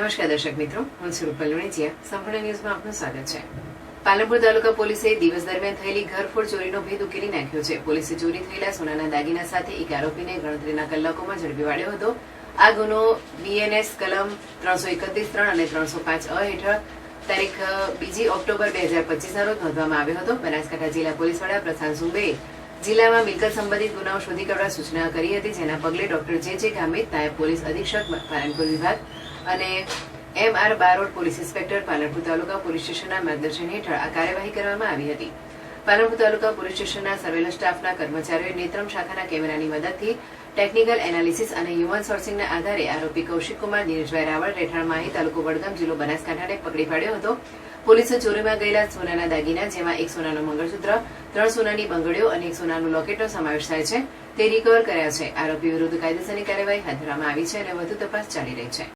નમસ્કાર દર્શક મિત્રો, હું સુરૂપલ રૂપલ લુણીચિયા સંપૂર્ણ ન્યૂઝમાં આપનું સ્વાગત છે. પાલનપુર તાલુકા પોલીસે દિવસ દરમિયાન થયેલી ઘરફોડ ચોરીનો ભેદ ઉકેલી નાખ્યો છે. પોલીસે ચોરી થયેલા સોનાના દાગીના સાથે એક આરોપીને ગણતરીના કલાકોમાં ઝડપી પાડ્યો હતો. આ ગુનો બીએનએસ કલમ ત્રણસો એકત્રીસ ત્રણ અને ત્રણસો પાંચ અ હેઠળ તારીખ બીજી ઓક્ટોબર બે હજાર પચીસના રોજ નોંધવામાં આવ્યો હતો. બનાસકાંઠા જિલ્લા પોલીસ વડા પ્રશાંત સુંબેએ જિલ્લામાં મિલકત સંબંધિત ગુનાઓ શોધી કાઢવા સૂચના કરી હતી, જેના પગલે ડોક્ટર જે જે ગામિત નાયબ પોલીસ અધિક્ષક, પાલનપુર વિભાગ અને M R Barod police inspector Palanpur taluka police સ્ટેશનના માર્ગદર્શન હેઠળ આ કાર્યવાહી કરવામાં આવી હતી. પાલનપુર તાલુકા પોલીસ સ્ટેશનના સર્વેલન્સ સ્ટાફના કર્મચારીઓએ નેત્રમ શાખાના કેમેરાની મદદથી ટેકનિકલ એનાલિસિસ અને હ્યુમન સોર્સિંગના આધારે આરોપી કૌશિક કુમાર દિનેશભાઈ રાવળ, રહેઠાણ માહી તાલુકો વડગામ જિલ્લો બનાસકાંઠાને પકડી પાડ્યો હતો. પોલીસે ચોરીમાં ગયેલા સોનાના દાગીના, જેમાં એક સોનાનું મંગળસૂત્ર, ત્રણ સોનાની બંગડીઓ અને એક સોનાનું લોકેટનો સમાવેશ થાય છે. તે રિકવર કર્યા છે. આરોપી વિરુદ્ધ કાયદેસરની કાર્યવાહી હાથ ધરવામાં આવી છે અને વધુ તપાસ ચાલી રહી છે.